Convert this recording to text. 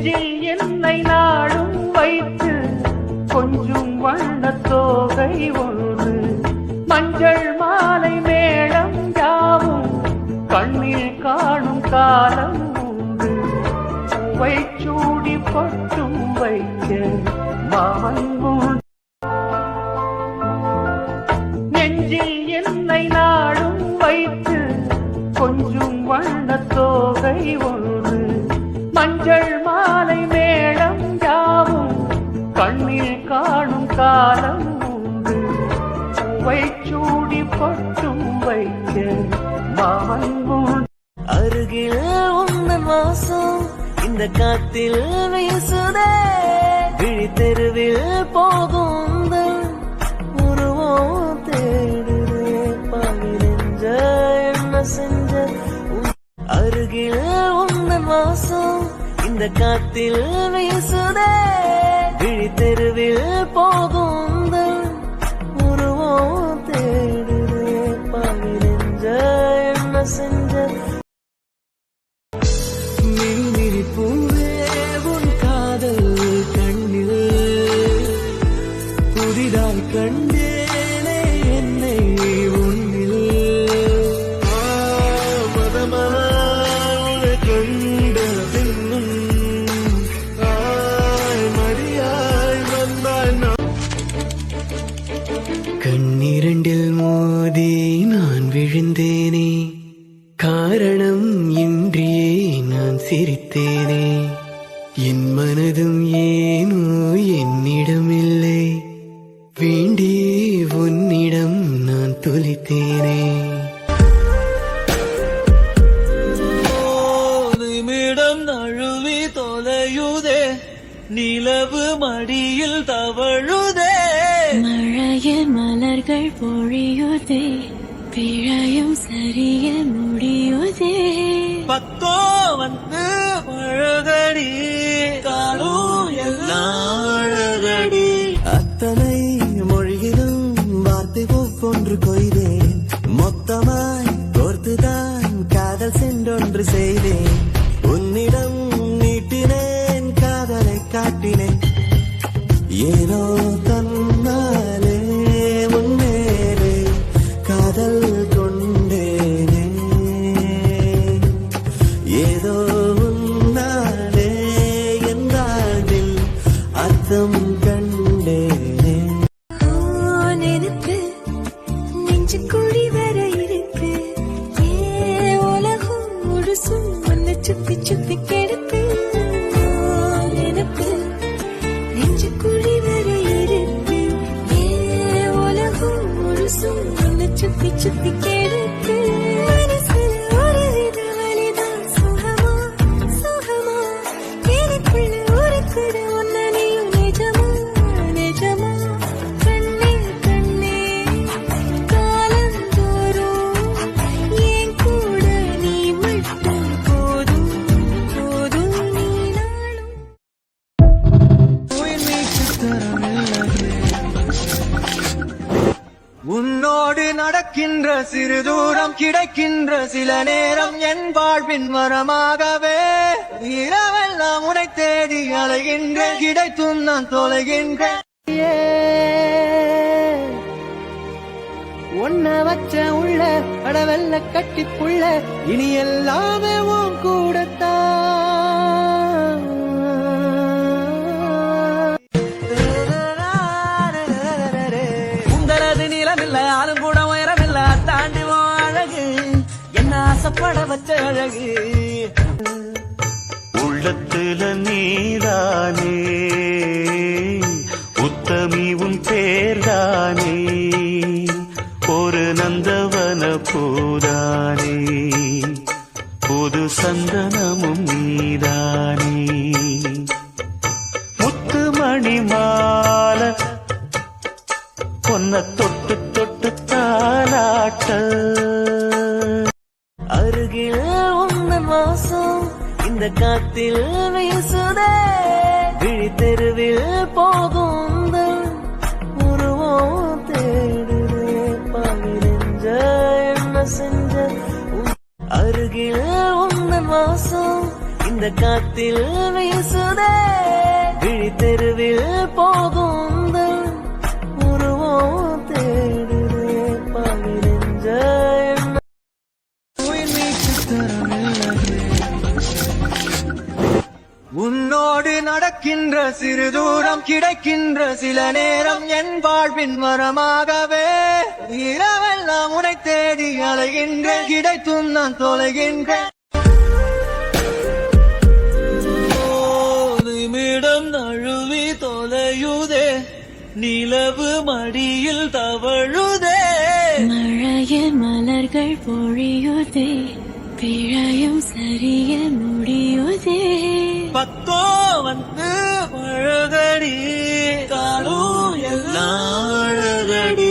நெஞ்சில் என்னை நாடும் வைத்து கொஞ்சம் வண்ணத் தோகை ஒன்று. மஞ்சள் மாலை மேளம் யாவும் கண்ணில் காணும் காலம் உண்டு. பூவை சூடி பட்டும் வைக்க மாமன் நெஞ்சில் என்னை நாடும் வைத்து கொஞ்சம் வண்ணத் தோகை ஒன்று. மஞ்சள் மாலை மேளம் யாவும் கண்ணில் காணும் காலம் உண்டு. சுவை சூடி பட்டும் வைக்க மாமன் அருகில் உந்தன் வாசம் இந்த காத்தில் வீசுதே. விழி தெருவில் போகும் உந்தன் உருவம் தேடுதே இந்த காத்தில் வீசுதே. விழி தெருவில் போகும் விழுந்தேனே காரணம் இன்றியே நான் சிரித்தேனே. என் மனதும் ஏனோ என்னிடமில்லை. வேண்டி உன்னிடம் நான் துளித்தேனே. நிமிடம் நழுவி தொலையுதே. நிலவு மடியில் தவழுதே. மழையில் மலர்கள் பொழியுதே. பிழையும் சரிய முடியுதே. பக்கோ வந்து பழகடி காலும் எல்லாம் அழகடி. அத்தனை மொழியிலும் வார்த்தை ஒவ்வொன்று கொய்தேன். மொத்தமாய் கோர்த்துதான் காதல் சென்றொன்று செய்தேன். உன்னிடம் நீட்டினேன் காதலை காட்டினேன். ஏனோ தன்னாலே சுத்தி சுத்தி கெடுத்து எனக்கு நெஞ்சு குழி வர இருக்கு ஏ உலகம் முழுசும் ஒன்னு சுத்தி சுத்தி சிறு தூரம் கிடைக்கின்ற சில நேரம் என் வாழ்வின் மரமாகவே. இரவெல்லாம் உனை தேடி அலைகின்ற கிடைத்தும் நான் தொலைகின்றேன். ஒன்ன வச்ச உள்ள அடவெல்ல கட்டிக்குள்ள இனி எல்லாமே உன் ஆசைப்பட வச்ச அழகு. உள்ளத்துல நீதானே. உத்தமி உன் பேர்தானே. ஒரு நந்தவன பூதானே. புது சந்தனமும் நீதானே. முத்துமணி மால பொன்ன தொட்டு தொட்டு தாலாட்ட அருகில் உந்தன் வாசம். இந்த காத்தில் வீசுதே. விழி தெருவில் போகும் உருவம் தேடுதே. பாவி என்ன செஞ்ச? அருகில் உந்தன் வாசம். இந்த காத்தில் வீசுதே. விழி தெருவில் போகும் நடக்கின்ற சிறு தூரம் கிடைக்கின்ற சில நேரம் என் வாழ்வின் வரமாகவே இரவெல்லாம் உனை தேடி அலைகின்ற கிடைத்தும் நான் தொலைகின்றேன். நிமிடம் நழுவி தொலையுதே நிலவு மடியில் தவழுதே. மழையில் மலர்கள் பொழியுதே. பிழையும் சரிய முடியுதே. பத்தோ வந்து பழகடி காலும் எல்லாம் அழகடி.